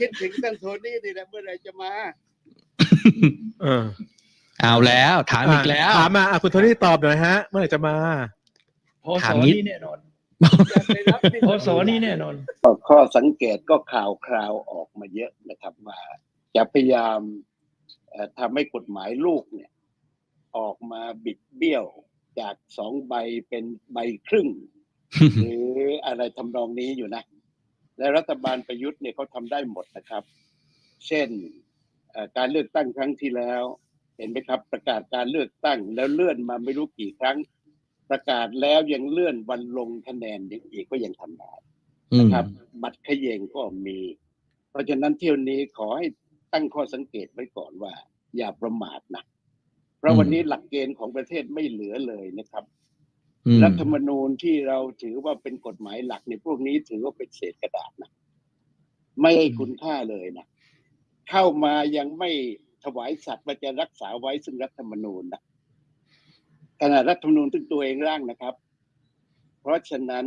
คิดถึงท่านโทนี่นี่แหละเมื่อไหรจะมา เออเอาแล้ว ถามอีกแล้ว ถามมาอะคุณโทนี่ตอบหน่อยฮะ เมื่อไหร่จะมาพอถาสมอนิด นี่แน่นอนอยากไปรับที่พอสอนี่แน่นอน ข้อสังเกตก็ข่าวคราวออกมาเยอะนะครับว่าจะพยายามเอ่อทำให้กฎหมายลูกเนี่ย ออกมาบิดเบี้ยวจากสองใบเป็นใบครึ่ง หรืออะไรทำนองนี้อยู่นะ และรัฐบาลประยุทธ์เนี่ยเขาทำได้หมดนะครับ เช่นเอ่อการเลือกตั้งครั้งที่แล้ว เห็นไหมครับประกาศการเลือกตั้งแล้วเลื่อนมาไม่รู้กี่ครั้ง ประกาศแล้วยังเลื่อนวันลงคะแนนอีกก็ยังทำได้อืมครับ บัตรเขย่งก็มี เพราะฉะนั้นเที่ยวนี้ขอให้ตั้งข้อสังเกตไว้ก่อนว่า อย่าประมาทนะเพราะวันนี้หลักเกณฑ์ของประเทศไม่เหลือเลยนะครับอืม รัฐธรรมนูญที่เราถือว่าเป็นกฎหมายหลักในพวกนี้ถือว่าเป็นเศษกระดาษนะไม่ให้คุณค่าเลยนะเข้ามายังไม่ถวายสัตว์ว่าจะรักษาไว้ซึ่งรัฐธรรมนูญนะขณะรัฐธรรมนูญซึ่งตัวเองร่างนะครับ เพราะฉะนั้น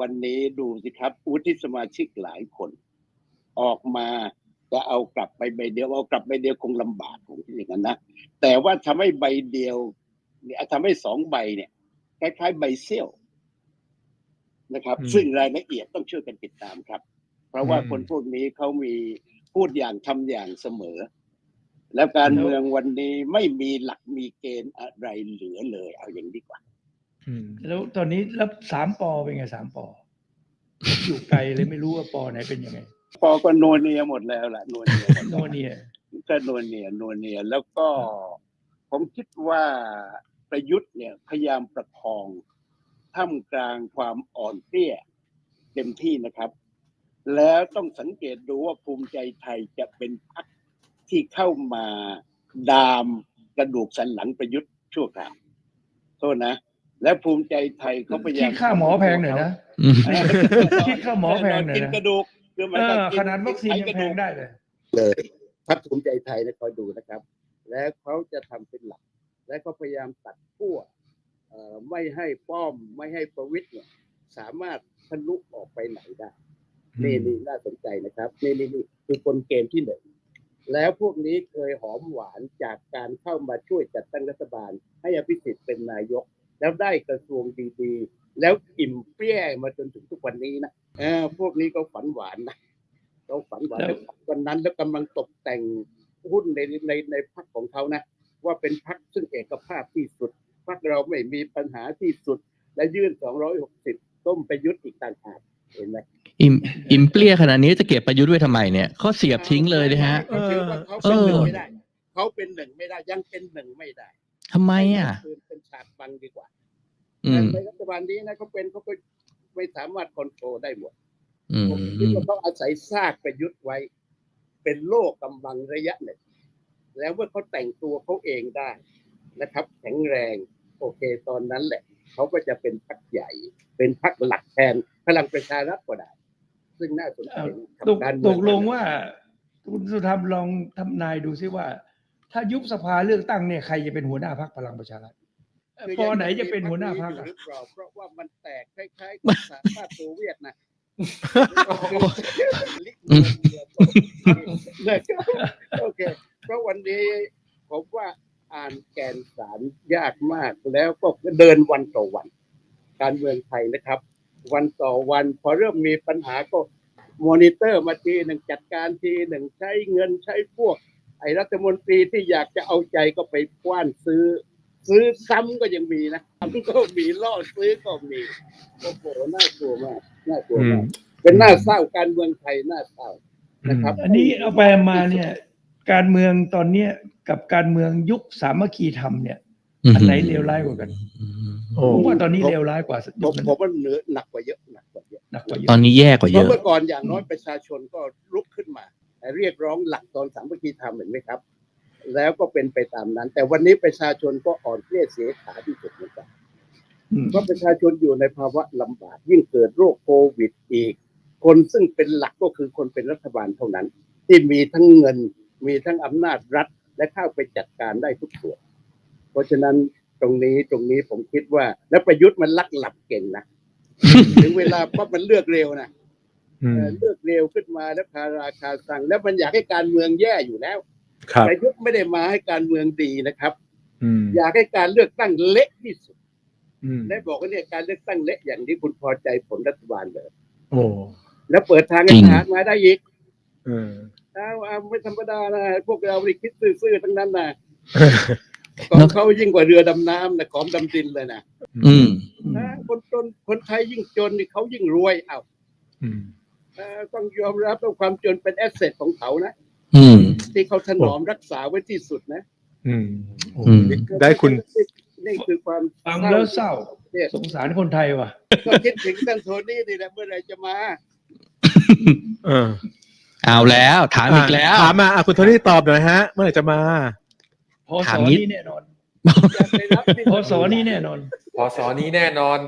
วันนี้ดูสิครับวุฒิสมาชิกหลายคน ออกมาจะเอากลับไปใบเดียวเอากลับใบเดียวคงลำบากผมคิดอย่างนั้นนะแต่ว่าทำให้ใบเดียวเนี่ยทำให้สองใบเนี่ย คล้ายๆใบเซี่ยวนะครับอืมซึ่งรายละเอียดต้องช่วยกันติดตามครับ เพราะว่าอืมคนพวกนี้เขามีพูดอย่างทำอย่างเสมอ แล้วการเมืองวันนี้ไม่มีหลักมีเกณฑ์อะไรเหลือเลย เอาอย่างดีกว่าอืมแล้วตอนนี้แล้วสามปอเป็นไงสามปอ อยู่ไกลเลยไม่รู้ว่าปอไหนเป็นยังไงพอก็โนวเนียหมดแล้วล่ะโนวเนียหมดโนแล้วเนียก็โนวเนียโนวเนียแล้วก็ผมคิดว่า ประยุทธ์เนี่ยพยายามประคองท่ามกลางความอ่อนเปรี้ยเต็มที่นะครับ แล้วต้องสังเกตดูว่าภูมิใจไทยจะเป็นพรรคที่เข้ามาดามกระดูกสันหลังประยุทธ์ชั่วคราวโทษนะ และภูมิใจไทยเขาพยายาคิมดค่าหมอแพงหน่อยนะอืมคิดค่าหมอแพงหน่อยกินนะกระดูกคือมันเอก็อกิขนาดวัคซีนไขยังกระแพดูงกได้เลยเลยพรรคภูมิใจไทยนะคอยดูนะครับ แล้วเขาจะทำเป็นหลัก และก็พยายามตัดขั้วเอ่อไม่ให้ป้อมไม่ให้ประวิตยเนี่ยสามารถทะลุออกไปไหนได้นี่นี่น่าสนใจนะครับนี่นี่นี่คือกลเกมที่หนึ่งแล้วพวกนี้เคยหอมหวานจากการเข้ามาช่วยจัดตั้งรัฐบาล ให้อภิสิทธิ์เป็นนายก แล้วได้กระทรวงดีๆ แล้วอิ่มเปรี้ยมาจนถึงทุกวันนี้นะเออพวกนี้ก็ฝันหวานนะเขาฝันหวานแล้ววันนั้นแล้วกำลังตกแต่งหุ้นในในในพรรคของเขานะ ว่าเป็นพรรคซึ่งเอกภาพที่สุดพรรคเราไม่มีปัญหาที่สุด และยื่น 260 ต้มประยุทธ์อีกต่างหากเห็นไหมอิมอิมเปรี้ยขนาดนี้จะเก็บประยุทธ์ไว้ทำไมเนี่ยเขาเสียบทิ้งเลยนะฮะเขาถือว่าเขาเอเป็นอหนึ่งไม่ได้เขาเป็นหนึ่งไม่ได้ยังเป็นหนึ่งไม่ได้ทำไมอะให้เป็นเป็นฉากบังดีกว่าอืแต่มในรัฐบาลนี้นะเขาเป็นเขาก็ไม่สามารถคอนโทรลได้หมดอืมผมคิดว่าเขาอาศัยซากประยุทธ์ไว้ เป็นโลกกำบังระยะหนึ่ง แล้วเมื่อเขาแต่งตัวเขาเองได้นะครับ แข็งแรงโอเคตอนนั้นแหละเขาก็จะเป็นพรรคใหญ่ เป็นพรรคหลักแทนพลังประชารัฐก็ได้ ซึ่งน่าสนใจกับตกการเมืตองกลงว่า คุณสุธรรมลองทำนายดูซิว่า ถ้ายุบสภาเลือกตั้งเนี่ยใครจะเป็นหัวหน้าพรรคพลังประชารัฐคือปอไหนจะเป็นหัวหน้าพรรคอยู่อะหรือเปล่าเพราะว่ามันแตกคล้ายๆกับสหภาพโซเวียตนะลิกนะครับโอเคเพ ราะวันนี้ผมว่าอ่านแกนสารยากมากแล้วก็เดินวันต่อวัน การเมืองไทยนะครับ วันต่อวันพอเริ่มมีปัญหาก็มอนิเตอร์มาทีหนึ่งจัดการทีหนึ่งใช้เงินใช้พวก ไอ้รัฐมนตรีที่อยากจะเอาใจก็ไปกว้านซื้อ ซื้อซ้ำก็ยังมีนะซ้ำก็มีล่อซื้อก็มีโอ้โหน่ากลัวมากน่ากลัวมากเป็นหน้าเศร้าการเมืองไทยน่าเศร้านะครับ อันนี้เอาไปมาเนี่ย การเมืองตอนเนี้ยกับการเมืองยุคสามัคคีธรรมเนี่ยอันไหนเลวร้ายกว่ากันโอ้ผมว่าตอนนี้เลวร้ายกว่าผยุมคนั้นผมว่าเหนือหนักกว่าเยอะหนักกว่าเยอะหนักกว่าเยตออะนนี้แย่กว่าเพเยราะอะเมื่อก่อนอย่างน้อยประชาชนก็ลุกขึ้นมาเรียกร้องหลักตอนสามัคคีธรรมเห็นไหมครับ แล้วก็เป็นไปตามนั้น แต่วันนี้ประชาชนก็อ่อนเพลียเสียขาที่สุดเหมือนกันอืมเพราะประชาชนอยู่ในภาวะลำบากยิ่งเกิดโรคโควิดอีก คนซึ่งเป็นหลักก็คือคนเป็นรัฐบาลเท่านั้น ที่มีทั้งเงิน มีทั้งอำนาจรัฐและเข้าไปจัดการได้ทุกส่วน เพราะฉะนั้นตรงนี้ตรงนี้ผมคิดว่า แล้วประยุทธ์มันลักหลับเก่งนะ ถึงเวลาปั๊บมันเลือกเร็วนะอืมเอ่อเลือกเร็วขึ้นมาแล้วคาราคาสั่ง แล้วมันอยากให้การเมืองแย่อยู่แล้วครับประยุทธ์ไม่ได้มาให้การเมืองดีนะครับอืมอยากให้การเลือกตั้งเละที่สุดอืมและบอกว่าเนี่ยการเลือกตั้งเละอย่างที่คุณพอใจผลรัฐบาลเลย โอ้แล้วเปิดทางจให้ริงทหารมาได้อีกเออเอาเอาไม่ธรรมดานะพวกเราไม่คิดซื่อๆทั้งนั้นนะของเขายิ่งกว่าเรือดำน้ำนะของดำดินเลยนะอืมนะคนจนคนไทยยิ่งจนนี่เขายิ่งรวยเอาอืมเอ่อต้องยอมรับว่าความจนเป็นแอสเซทของเขานะอืมที่เขาถนอมรักษาไว้ที่สุดนะอืมโอ้อืมได้คุณนี่คือความฟังแล้วเศร้าเนี่ยสงสารคนไทยว่ะก็คิดถึงท่านโทนี่นี่แหละเมื่อไหรจะมา เออเอาแล้วถามอีกแล้ว ถามมาอะคุณโทนี่ตอบหน่อยฮะ เมื่อไหร่จะมา พอถาสมอนิด นี่แน่นอนอยากได้รับที่พอสอนี่แน่นอน พอสอนี้แน่นอน